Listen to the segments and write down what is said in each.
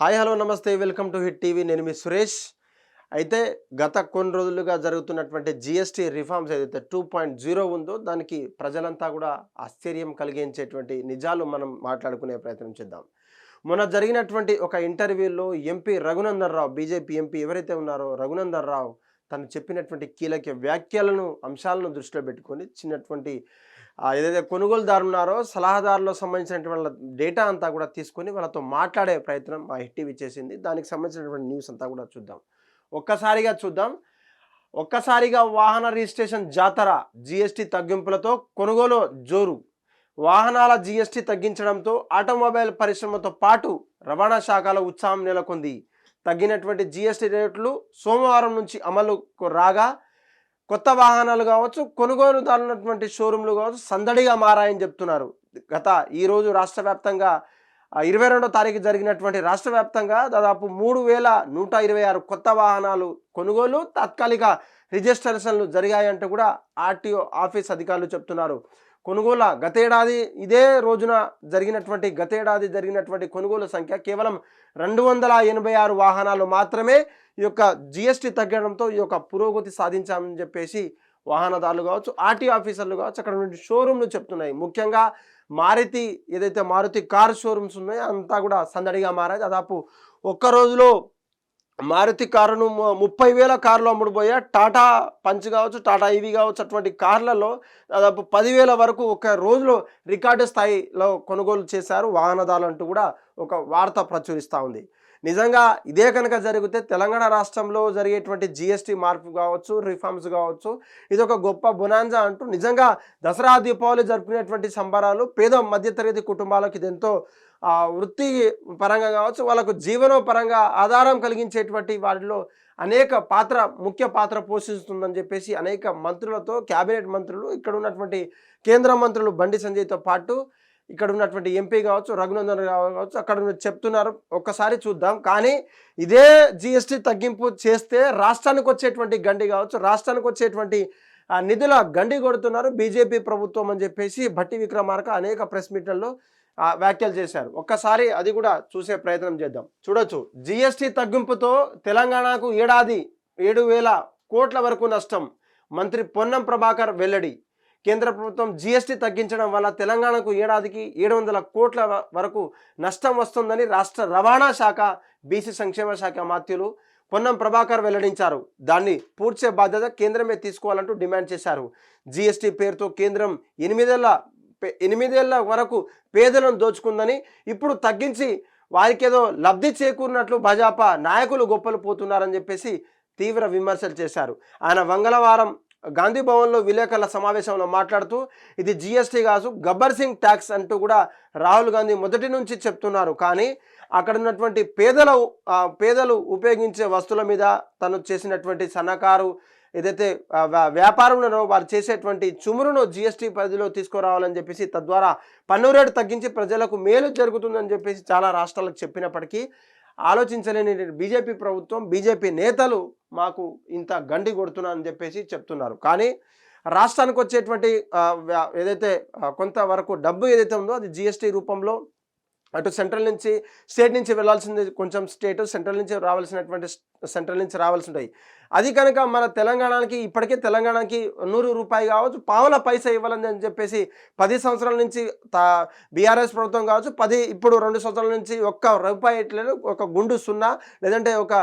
Hi hello నమస్తే. Welcome to Hit TV. నేను మీ సురేష్. అయితే గత కొన్ని రోజులుగా జరుగుతున్నటువంటి జిఎస్టీ రిఫార్మ్స్ ఏదైతే టూ పాయింట్ జీరో ఉందో దానికి ప్రజలంతా కూడా ఆశ్చర్యం కలిగించేటువంటి నిజాలు మనం మాట్లాడుకునే ప్రయత్నం చేద్దాం. మొన్న జరిగినటువంటి ఒక ఇంటర్వ్యూలో MP Raghunandan Rao BJP MP ఎవరైతే ఉన్నారో రఘునందన్ రావు తను చెప్పినటువంటి కీలక వ్యాఖ్యలను అంశాలను దృష్టిలో పెట్టుకొని చిన్నటువంటి ఏదైతే కొనుగోలుదారు ఉన్నారో సలహాదారులకు సంబంధించినటువంటి వాళ్ళ డేటా అంతా కూడా తీసుకొని వాళ్ళతో మాట్లాడే ప్రయత్నం మా హిట్టీవీ చేసింది. దానికి సంబంధించినటువంటి న్యూస్ అంతా కూడా చూద్దాం. ఒక్కసారిగా చూద్దాం. ఒక్కసారిగా వాహన రిజిస్ట్రేషన్ జాతర జీఎస్టీ తగ్గింపులతో కొనుగోలు జోరు. వాహనాల జీఎస్టీ తగ్గించడంతో ఆటోమొబైల్ పరిశ్రమతో పాటు రవాణా శాఖలో ఉత్సాహం నెలకొంది. తగ్గినటువంటి జిఎస్టీ రేట్లు సోమవారం నుంచి అమలుకు రాగా కొత్త వాహనాలు కావచ్చు కొనుగోలుదారున్నటువంటి షోరూంలు కావచ్చు సందడిగా మారాయని చెప్తున్నారు. గత ఈరోజు రాష్ట్ర వ్యాప్తంగా ఇరవై రెండో తారీఖు జరిగినటువంటి రాష్ట్ర వ్యాప్తంగా దాదాపు మూడు వేల నూట ఇరవై ఆరు కొత్త వాహనాలు కొనుగోలు తాత్కాలిక రిజిస్ట్రేషన్లు జరిగాయంటూ కూడా ఆర్టీఓ ఆఫీస్ అధికారులు చెప్తున్నారు. కొనుగోళ్ళ గతేడాది ఇదే రోజున జరిగినటువంటి గతేడాది జరిగినటువంటి కొనుగోలు సంఖ్య కేవలం రెండు వందల ఎనభై ఆరు వాహనాలు మాత్రమే ఈ యొక్క జిఎస్టీ తగ్గడంతో ఈ యొక్క పురోగతి సాధించామని చెప్పేసి వాహనదారులు కావచ్చు ఆర్టీ ఆఫీసర్లు కావచ్చు అక్కడ నుండి షోరూమ్లు చెప్తున్నాయి. ముఖ్యంగా మారుతి ఏదైతే మారుతి కార్ షోరూమ్స్ ఉన్నాయో అంతా కూడా సందడిగా మారాయి. దాదాపు ఒక్క రోజులో మారుతి కారును ముప్పై వేల కార్లు అమ్ముడుపోయా టాటా పంచ్ కావచ్చు టాటా ఈవీ కావచ్చు అటువంటి కార్లలో దాదాపు పదివేల వరకు ఒక రోజులో రికార్డు స్థాయిలో కొనుగోలు చేశారు. వాహనదారులు అంటూ కూడా ఒక వార్త ప్రచురిస్తూ ఉంది. నిజంగా ఇదే కనుక జరిగితే తెలంగాణ రాష్ట్రంలో జరిగేటువంటి జిఎస్టీ మార్పు కావచ్చు రిఫార్మ్స్ కావచ్చు ఇది ఒక గొప్ప బునాంజా అంటూ నిజంగా దసరా దీపావళి జరుపుకునేటువంటి సంబరాలు పేద మధ్యతరగతి కుటుంబాలకు ఇదెంతో ఎంతో వృత్తి పరంగా కావచ్చు వాళ్ళకు జీవనోపరంగా ఆధారం కలిగించేటువంటి వాటిలో అనేక పాత్ర ముఖ్య పాత్ర పోషిస్తుందని చెప్పేసి అనేక మంత్రులతో క్యాబినెట్ మంత్రులు ఇక్కడ ఉన్నటువంటి కేంద్ర మంత్రులు బండి సంజయ్తో పాటు ఇక్కడ ఉన్నటువంటి ఎంపీ కావచ్చు రఘునందన్ రావు కావచ్చు అక్కడ చెప్తున్నారు. ఒక్కసారి చూద్దాం. కానీ ఇదే జిఎస్టీ తగ్గింపు చేస్తే రాష్ట్రానికి వచ్చేటువంటి గండి కావచ్చు రాష్ట్రానికి వచ్చేటువంటి నిధుల గండి కొడుతున్నారు బీజేపీ ప్రభుత్వం అని చెప్పేసి భట్టి విక్రమార్క అనేక ప్రెస్ మీట్లలో వ్యాఖ్యలు చేశారు. ఒక్కసారి అది కూడా చూసే ప్రయత్నం చేద్దాం. చూడొచ్చు. జిఎస్టీ తగ్గింపుతో తెలంగాణకు ఏడాది ఏడు వేల కోట్ల వరకు నష్టం. మంత్రి పొన్నం ప్రభాకర్ వెల్లడి. కేంద్ర ప్రభుత్వం జిఎస్టీ తగ్గించడం వల్ల తెలంగాణకు ఏడాదికి ఏడు వందల కోట్ల వరకు నష్టం వస్తుందని రాష్ట్ర రవాణా శాఖ బీసీ సంక్షేమ శాఖ మాత్యులు పొన్నం ప్రభాకర్ వెల్లడించారు. దాన్ని పూడ్చే బాధ్యత కేంద్రమే తీసుకోవాలంటూ డిమాండ్ చేశారు. జిఎస్టీ పేరుతో కేంద్రం ఎనిమిదేళ్ళ ఎనిమిదేళ్ళ వరకు పేదలను దోచుకుందని ఇప్పుడు తగ్గించి వారికి ఏదో లబ్ధి చేకూరినట్లు భాజపా నాయకులు గొప్పలు పోతున్నారని చెప్పేసి తీవ్ర విమర్శలు చేశారు. ఆయన మంగళవారం గాంధీ భవన్లో విలేకరుల సమావేశంలో మాట్లాడుతూ ఇది జిఎస్టీ కాదు గబ్బర్ సింగ్ ట్యాక్స్ అంటూ కూడా రాహుల్ గాంధీ మొదటి నుంచి చెప్తున్నారు. కానీ అక్కడ ఉన్నటువంటి పేదల పేదలు ఉపయోగించే వస్తువుల మీద తను చేసినటువంటి సన్నకారు ఏదైతే వ్యాపారంలో వారు చేసేటువంటి చుమురును జిఎస్టీ పరిధిలో తీసుకురావాలని చెప్పేసి తద్వారా పన్ను రేటు తగ్గించి ప్రజలకు మేలు జరుగుతుందని చెప్పేసి చాలా రాష్ట్రాలకు చెప్పినప్పటికీ ఆలోచించలేని బీజేపీ ప్రభుత్వం బీజేపీ నేతలు మాకు ఇంత గండి కొడుతున్నారని చెప్పేసి చెప్తున్నారు. కానీ రాష్ట్రానికి వచ్చేటువంటి ఏదైతే కొంతవరకు డబ్బు ఏదైతే ఉందో అది జిఎస్టీ రూపంలో అటు సెంట్రల్ నుంచి స్టేట్ నుంచి వెళ్ళాల్సింది కొంచెం స్టేట్ సెంట్రల్ నుంచి రావాల్సినటువంటి సెంట్రల్ నుంచి రావాల్సి ఉంటాయి. అది కనుక మన తెలంగాణకి ఇప్పటికే తెలంగాణకి నూరు రూపాయి కావచ్చు పావుల పైసా ఇవ్వాలని అని చెప్పేసి పది సంవత్సరాల నుంచి తా బీఆర్ఎస్ ప్రభుత్వం కావచ్చు పది ఇప్పుడు రెండు సంవత్సరాల నుంచి ఒక్క రూపాయి ఇట్లేదు ఒక గుండు సున్నా లేదంటే ఒక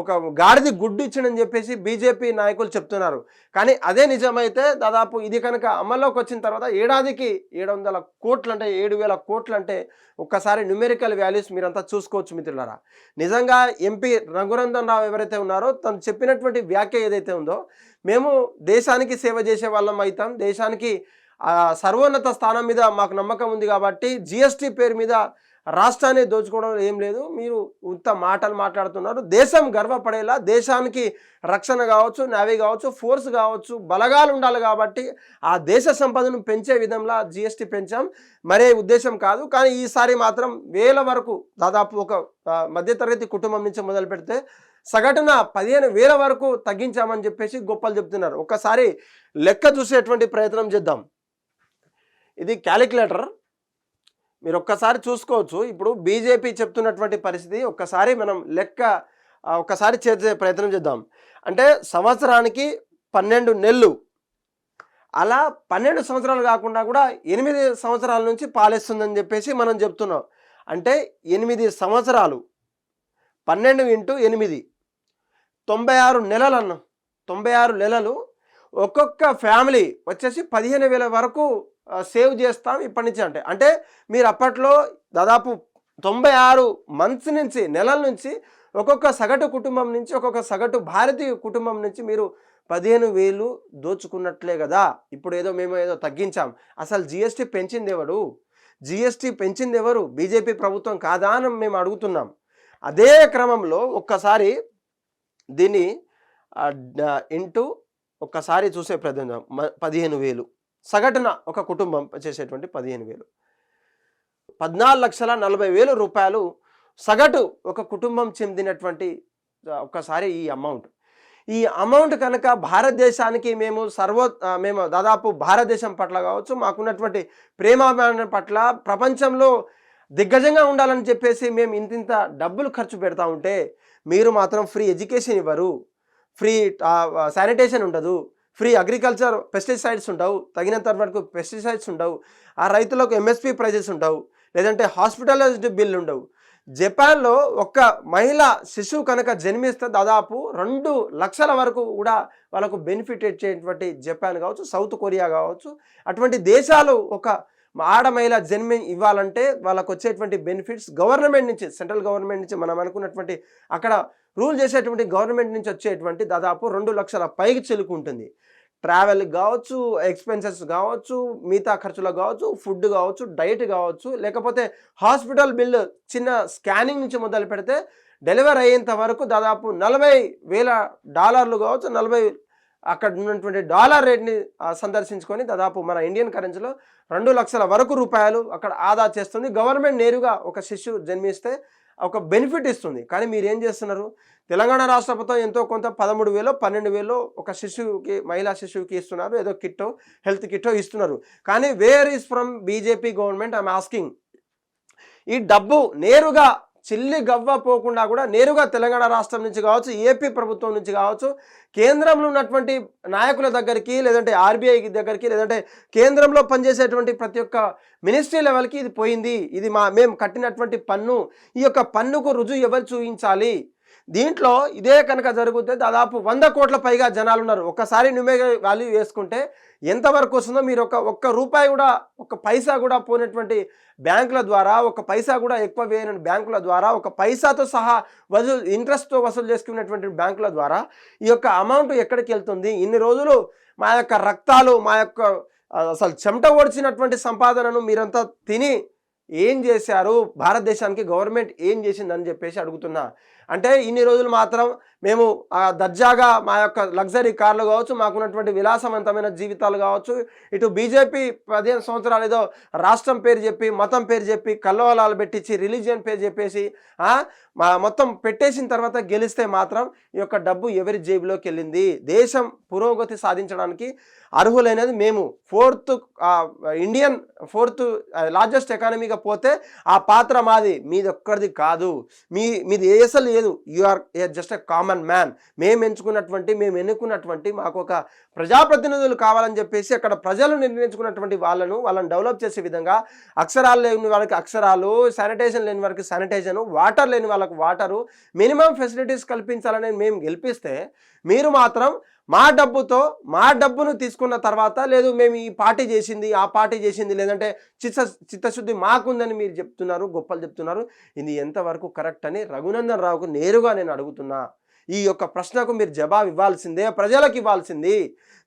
ఒక గాడిది గుడ్డు ఇచ్చిందని చెప్పేసి బీజేపీ నాయకులు చెప్తున్నారు. కానీ అదే నిజమైతే దాదాపు ఇది కనుక అమల్లోకి వచ్చిన తర్వాత ఏడాదికి ఏడు వందల కోట్లు అంటే ఏడు వేల కోట్లు అంటే ఒక్కసారి న్యూమెరికల్ వాల్యూస్ మీరంతా చూసుకోవచ్చు మిత్రులారా. నిజంగా ఎంపీ రఘునందన్ రావు ఎవరైతే ఉన్నారో తను చెప్పినటువంటి వ్యాఖ్య ఏదైతే ఉందో మేము దేశానికి సేవ చేసే వాళ్ళం అవుతాం దేశానికి సర్వోన్నత స్థానం మీద మాకు నమ్మకం ఉంది కాబట్టి జిఎస్టీ పేరు మీద రాష్ట్రాన్ని దోచుకోవడం ఏం లేదు. మీరు ఉత్త మాటలు మాట్లాడుతున్నారు. దేశం గర్వపడేలా దేశానికి రక్షణ కావచ్చు నావీ కావచ్చు ఫోర్స్ కావచ్చు బలగాలు ఉండాలి కాబట్టి ఆ దేశ సంపదను పెంచే విధంగా జిఎస్టీ పెంచాం. మరే ఉద్దేశం కాదు. కానీ ఈసారి మాత్రం వేల వరకు దాదాపు ఒక మధ్యతరగతి కుటుంబం నుంచి మొదలు పెడితే సగటున పదిహేను వేల వరకు తగ్గించామని చెప్పేసి గొప్పలు చెప్తున్నారు. ఒకసారి లెక్క చూసేటువంటి ప్రయత్నం చేద్దాం. ఇది క్యాలిక్యులేటర్. మీరు ఒక్కసారి చూసుకోవచ్చు. ఇప్పుడు బీజేపీ చెప్తున్నటువంటి పరిస్థితి ఒక్కసారి మనం లెక్క ఒక్కసారి చేసే ప్రయత్నం చేద్దాం. అంటే సంవత్సరానికి పన్నెండు నెలలు. అలా పన్నెండు సంవత్సరాలు కాకుండా కూడా ఎనిమిది సంవత్సరాల నుంచి పాలిస్తుందని చెప్పేసి మనం చెప్తున్నాం. అంటే ఎనిమిది సంవత్సరాలు. పన్నెండు ఇంటూ ఎనిమిది. తొంభై ఆరు నెలలు అన్నాం. తొంభై ఆరు నెలలు ఒక్కొక్క ఫ్యామిలీ వచ్చేసి పదిహేను వేల వరకు సేవ్ చేస్తాం ఇప్పటి నుంచి అంటే. అంటే మీరు అప్పట్లో దాదాపు తొంభై ఆరు మంత్స్ నుంచి నెలల నుంచి ఒక్కొక్క సగటు కుటుంబం నుంచి ఒక్కొక్క సగటు భారతీయ కుటుంబం నుంచి మీరు పదిహేను వేలు దోచుకున్నట్లే కదా. ఇప్పుడు ఏదో మేము ఏదో తగ్గించాం. అసలు జిఎస్టీ పెంచింది ఎవరు? జిఎస్టీ పెంచింది ఎవరు? బీజేపీ ప్రభుత్వం కాదా అని మేము అడుగుతున్నాం. అదే క్రమంలో ఒక్కసారి దీన్ని ఇంటూ ఒక్కసారి చూసే ప్రయత్నం పదిహేను వేలు. సగటున ఒక కుటుంబం చేసేటువంటి పదిహేను వేలు. పద్నాలుగు లక్షల నలభై వేలు రూపాయలు సగటు ఒక కుటుంబం చెందినటువంటి ఒక్కసారి ఈ అమౌంట్. ఈ అమౌంట్ కనుక భారతదేశానికి మేము సర్వ మేము దాదాపు భారతదేశం పట్ల కావచ్చు మాకున్నటువంటి ప్రేమాభిమానం పట్ల ప్రపంచంలో దిగ్గజంగా ఉండాలని చెప్పేసి మేము ఇంతింత డబ్బులు ఖర్చు పెడతా ఉంటే మీరు మాత్రం ఫ్రీ ఎడ్యుకేషన్ ఇవ్వరు. ఫ్రీ శానిటేషన్ ఉండదు. ఫ్రీ అగ్రికల్చర్ పెస్టిసైడ్స్ ఉండవు. తగినంత వరకు పెస్టిసైడ్స్ ఉండవు. ఆ రైతులకు ఎంఎస్పి ప్రైజెస్ ఉండవు. లేదంటే హాస్పిటలైజ్డ్ బిల్లు ఉండవు. జపాన్లో ఒక్క మహిళ శిశువు కనుక జన్మిస్తే దాదాపు రెండు లక్షల వరకు కూడా వాళ్ళకు బెనిఫిట్ ఇచ్చేటువంటి జపాన్ కావచ్చు సౌత్ కొరియా కావచ్చు అటువంటి దేశాలు ఒక ఆడ మహిళ జన్మి ఇవ్వాలంటే వాళ్ళకు వచ్చేటువంటి బెనిఫిట్స్ గవర్నమెంట్ నుంచి సెంట్రల్ గవర్నమెంట్ నుంచి మనం అనుకున్నటువంటి అక్కడ రూల్ చేసేటువంటి గవర్నమెంట్ నుంచి వచ్చేటువంటి దాదాపు రెండు లక్షల పైకి చెలుకుంటుంది. ట్రావెల్ కావచ్చు ఎక్స్పెన్సెస్ కావచ్చు మిగతా ఖర్చులు కావచ్చు ఫుడ్ కావచ్చు డైట్ కావచ్చు లేకపోతే హాస్పిటల్ బిల్లు చిన్న స్కానింగ్ నుంచి మొదలు పెడితే డెలివరీ అయ్యేంత వరకు దాదాపు నలభై వేల డాలర్లు కావచ్చు నలభై అక్కడ ఉన్నటువంటి డాలర్ రేట్ని సందర్శించుకొని దాదాపు మన ఇండియన్ కరెన్సీలో రెండు లక్షల వరకు రూపాయలు అక్కడ ఆదా చేస్తుంది. గవర్నమెంట్ నేరుగా ఒక శిశువు జన్మిస్తే ఒక బెనిఫిట్ ఇస్తుంది. కానీ మీరు ఏం చేస్తున్నారు? తెలంగాణ రాష్ట్ర ప్రభుత్వం ఎంతో కొంత పదమూడు వేలో పన్నెండు వేలో ఒక శిశువుకి మహిళా శిశువుకి ఇస్తున్నారు. ఏదో కిట్టో హెల్త్ కిట్టో ఇస్తున్నారు. కానీ where is from BJP government I'm asking. ఈ డబ్బు నేరుగా చిల్లి గవ్వ పోకుండా కూడా నేరుగా తెలంగాణ రాష్ట్రం నుంచి కావచ్చు ఏపీ ప్రభుత్వం నుంచి కావచ్చు కేంద్రంలో ఉన్నటువంటి నాయకుల దగ్గరికి లేదంటే ఆర్బీఐ దగ్గరికి లేదంటే కేంద్రంలో పనిచేసేటువంటి ప్రతి ఒక్క మినిస్ట్రీ లెవెల్కి ఇది పోయింది. ఇది మా మేము కట్టినటువంటి పన్ను. ఈ యొక్క పన్నుకు రుజువు ఎవరు చూపించాలి? దీంట్లో ఇదే కనుక జరిగితే దాదాపు వంద కోట్ల పైగా జనాలు ఉన్నారు. ఒక్కసారి నువ్వే వాల్యూ వేసుకుంటే ఎంతవరకు వస్తుందో మీరు ఒక ఒక్క రూపాయి కూడా ఒక పైసా కూడా పోయినటువంటి బ్యాంకుల ద్వారా ఒక పైసా కూడా ఎక్కువ వేయని బ్యాంకుల ద్వారా ఒక పైసాతో సహా వసూలు ఇంట్రెస్ట్తో వసూలు చేసుకున్నటువంటి బ్యాంకుల ద్వారా ఈ యొక్క అమౌంట్ ఎక్కడికి వెళ్తుంది? ఇన్ని రోజులు మా యొక్క రక్తాలు మా యొక్క అసలు చెమట ఓడ్చినటువంటి సంపాదనను మీరంతా తిని ఏం చేశారు? భారతదేశానికి గవర్నమెంట్ ఏం చేసిందని చెప్పేసి అడుగుతున్నా. అంటే ఇన్ని రోజులు మాత్రం మేము దర్జాగా మా యొక్క లగ్జరీ కార్లు కావచ్చు మాకున్నటువంటి విలాసవంతమైన జీవితాలు కావచ్చు ఇటు బీజేపీ పదిహేను సంవత్సరాలు ఏదో రాష్ట్రం పేరు చెప్పి మతం పేరు చెప్పి కల్లోలాలు పెట్టించి రిలీజియన్ పేరు చెప్పేసి మా మొత్తం పెట్టేసిన తర్వాత గెలిస్తే మాత్రం ఈ యొక్క డబ్బు ఎవరి జేబులోకి వెళ్ళింది? దేశం పురోగతి సాధించడానికి అర్హులైనది మేము. ఫోర్త్ ఇండియన్ ఫోర్త్ లార్జెస్ట్ ఎకానమీగా పోతే ఆ పాత్ర మాది. మీది ఒక్కరిది కాదు. మీ మీది ఏ అసలు లేదు. You are just a common man మేము ఎంచుకున్నటువంటి మేము ఎన్నుకున్నటువంటి మాకు ఒక ప్రజాప్రతినిధులు కావాలని చెప్పేసి అక్కడ ప్రజలు నిర్ణయించుకున్నటువంటి వాళ్ళను వాళ్ళని డెవలప్ చేసే విధంగా అక్షరాలు లేని వాళ్ళకి అక్షరాలు శానిటైజన్ లేని వాళ్ళకి శానిటైజన్ వాటర్ లేని వాళ్ళకి వాటరు మినిమం ఫెసిలిటీస్ కల్పించాలని మేము గెలిపిస్తే మీరు మాత్రం మా డబ్బుతో మా డబ్బును తీసుకున్న తర్వాత లేదు మేము ఈ పార్టీ చేసింది ఆ పార్టీ చేసింది లేదంటే చిత్త చిత్తశుద్ధి మాకుందని మీరు చెప్తున్నారు గొప్పలు చెప్తున్నారు. ఇది ఎంతవరకు కరెక్ట్ అని రఘునందన్ రావుకు నేరుగా నేను అడుగుతున్నా. ఈ యొక్క ప్రశ్నకు మీరు జవాబు ఇవ్వాల్సిందే ప్రజలకు ఇవ్వాల్సింది.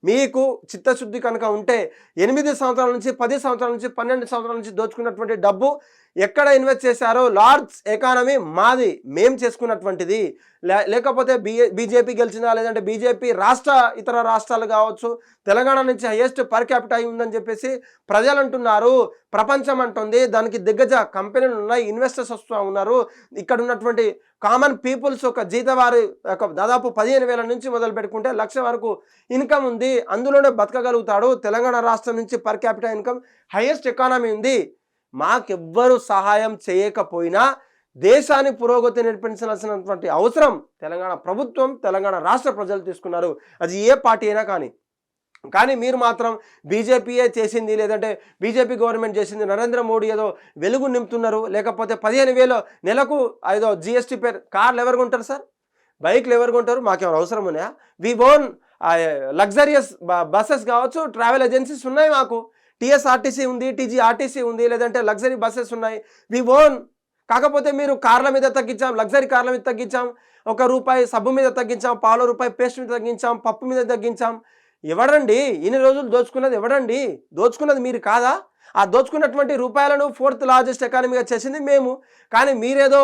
మీకు చిత్తశుద్ధి కనుక ఉంటే ఎనిమిది సంవత్సరాల నుంచి పది సంవత్సరాల నుంచి పన్నెండు సంవత్సరాల నుంచి దోచుకున్నటువంటి డబ్బు ఎక్కడ ఇన్వెస్ట్ చేశారో లార్జ్ ఎకానమీ మాది మేం చేసుకున్నటువంటిది. లే- లేకపోతే బిఏ బీజేపీ గెలిచిందా లేదంటే బీజేపీ రాష్ట్ర ఇతర రాష్ట్రాలు కావచ్చు తెలంగాణ నుంచి హయ్యెస్ట్ పర్ క్యాపిట అయి ఉందని చెప్పేసి ప్రజలు అంటున్నారు ప్రపంచం అంటుంది దానికి దిగ్గజ కంపెనీలు ఉన్నాయి ఇన్వెస్టర్స్ వస్తూ ఉన్నారు. ఇక్కడ ఉన్నటువంటి కామన్ పీపుల్స్ ఒక జీతవారి ఒక దాదాపు పదిహేను వేల నుంచి మొదలు పెట్టుకుంటే లక్ష వరకు ఇన్కమ్ ఉంది. అందులోనే బతకగలుగుతాడు. తెలంగాణ రాష్ట్రం నుంచి per capital income highest economy ఉంది. మాకెవ్వరు సహాయం చేయకపోయినా దేశాన్ని పురోగతి నడిపించాల్సినటువంటి అవసరం తెలంగాణ ప్రభుత్వం తెలంగాణ రాష్ట్ర ప్రజలు తీసుకున్నారు. అది ఏ పార్టీ అయినా కానీ. కానీ మీరు మాత్రం బీజేపీయే చేసింది లేదంటే బీజేపీ గవర్నమెంట్ చేసింది నరేంద్ర మోడీ ఏదో వెలుగు నింపుతున్నారు. లేకపోతే పదిహేను వేలు నెలకు ఏదో జిఎస్టీ పేరు కార్లు ఎవరు కొంటారు సార్? బైక్లు ఎవరు కొంటారు? మాకేమైనా అవసరం ఉన్నాయా? వి ఓన్ లగ్జరియస్ బస్సెస్ కావచ్చు ట్రావెల్ ఏజెన్సీస్ ఉన్నాయి మాకు. టీఎస్ఆర్టీసీ ఉంది టీజీఆర్టీసీ ఉంది లేదంటే లగ్జరీ బస్సెస్ ఉన్నాయి. వి ఓన్ కాకపోతే మీరు కార్ల మీద తగ్గించాం లగ్జరీ కార్ల మీద తగ్గించాం ఒక రూపాయి సబ్బు మీద తగ్గించాం పాల రూపాయి పేస్ట్ మీద తగ్గించాం పప్పు మీద తగ్గించాం. ఎవడండి? ఇన్ని రోజులు దోచుకున్నది ఎవడండి? దోచుకున్నది మీరు కాదా? ఆ దోచుకున్నటువంటి రూపాయలను ఫోర్త్ లార్జెస్ట్ ఎకానమీగా చేసింది మేము. కానీ మీరేదో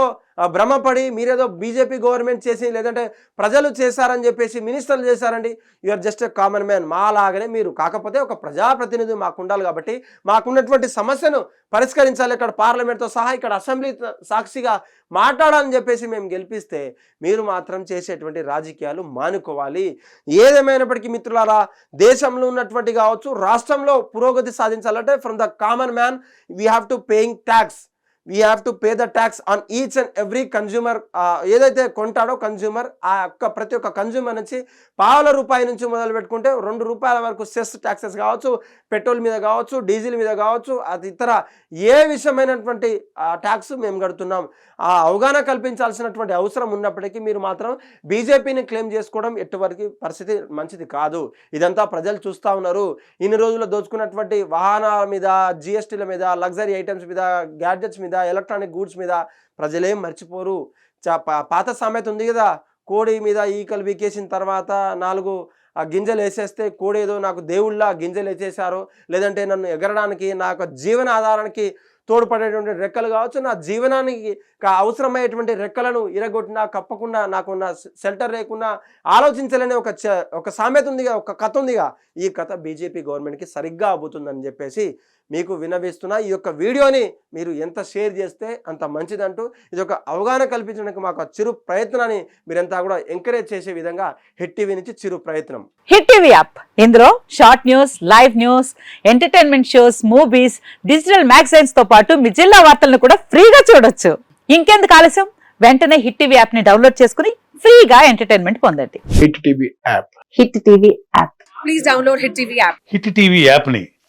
భ్రమపడి మీరేదో బీజేపీ గవర్నమెంట్ చేసి లేదంటే ప్రజలు చేశారని చెప్పేసి మినిస్టర్లు చేశారండి. You are just a common man మా లాగానే మీరు. కాకపోతే ఒక ప్రజాప్రతినిధి మాకు ఉండాలి కాబట్టి మాకున్నటువంటి సమస్యను పరిష్కరించాలి. ఇక్కడ పార్లమెంట్తో సహా ఇక్కడ అసెంబ్లీ సాక్షిగా మాట్లాడాలని చెప్పేసి మేము గెలిపిస్తే మీరు మాత్రం చేసేటువంటి రాజకీయాలు మానుకోవాలి. ఏదేమైనప్పటికీ మిత్రులారా దేశంలో ఉన్నటువంటి కావచ్చు రాష్ట్రంలో పురోగతి సాధించాలంటే from the common man we have to paying tax we have to pay the tax on each and every consumer ఏదైతే కొంటాడో కన్జ్యూమర్ ఆ యొక్క ప్రతి ఒక్క కన్జ్యూమర్ నుంచి పావుల రూపాయి నుంచి మొదలు పెట్టుకుంటే రెండు రూపాయల వరకు సెస్ ట్యాక్సెస్ కావచ్చు పెట్రోల్ మీద కావచ్చు డీజిల్ మీద కావచ్చు అది ఇతర ఏ విషయమైనటువంటి ట్యాక్స్ మేము కడుతున్నాం. ఆ అవగాహన కల్పించాల్సినటువంటి అవసరం ఉన్నప్పటికీ మీరు మాత్రం బీజేపీని క్లెయిమ్ చేసుకోవడం ఎటువంటి పరిస్థితి మంచిది కాదు. ఇదంతా ప్రజలు చూస్తూ ఉన్నారు. ఇన్ని రోజుల్లో దోచుకున్నటువంటి వాహనాల మీద జిఎస్టీల మీద లగ్జరీ ఐటమ్స్ మీద గ్యాడ్జెట్స్ మీద ఎలక్ట్రానిక్ గూడ్స్ మీద ప్రజలేం మర్చిపోరు. చా- పా- పాత సామెత ఉంది కదా కోడి మీద ఈకలు వీకేసిన తర్వాత నాలుగు ఆ గింజలు వేసేస్తే కోడి ఏదో నాకు దేవుళ్ళ గింజలు వేసేసారు లేదంటే నన్ను ఎగరడానికి నా యొక్క జీవన ఆధారానికి తోడ్పడేటువంటి రెక్కలు కావచ్చు నా జీవనానికి కా- అవసరమయ్యేటువంటి రెక్కలను ఇరగొట్టినా కప్పకుండా నాకున్న షెల్టర్ లేకున్నా ఆలోచించలేని ఒక చ- ఒక సామెత ఉందిగా ఒక కథ ఉందిగా ఈ కథ బీజేపీ గవర్నమెంట్కి సరిగ్గా అబ్బుతుందని చెప్పేసి మీకు వినవిస్తున్నా ఈ యొక్క వీడియోని మీరు ఎంత షేర్ చేస్తే అంత మంచిదంటూ ఇది ఒక అవగాహన కల్పించడానికి మాకు చిరు ప్రయత్నాన్ని మీరంతా కూడా ఎంకరేజ్ చేసే విధంగా హిట్ టీవీ నుంచి చిరు ప్రయత్నం. Hit TV app. ఇందులో short news live news entertainment shows movies digital మ్యాగజైన్స్తో పాటు మీ జిల్లా వార్తలను కూడా ఫ్రీగా చూడొచ్చు. ఇంకెందుకు ఆలస్యం? వెంటనే హిట్ టీవీ యాప్ని డౌన్లోడ్ చేసుకుని ఫ్రీగా ఎంటర్టైన్మెంట్ పొందండి. Hit TV app. Hit TV app. Please download Hit TV app. Hit TV యాప్ని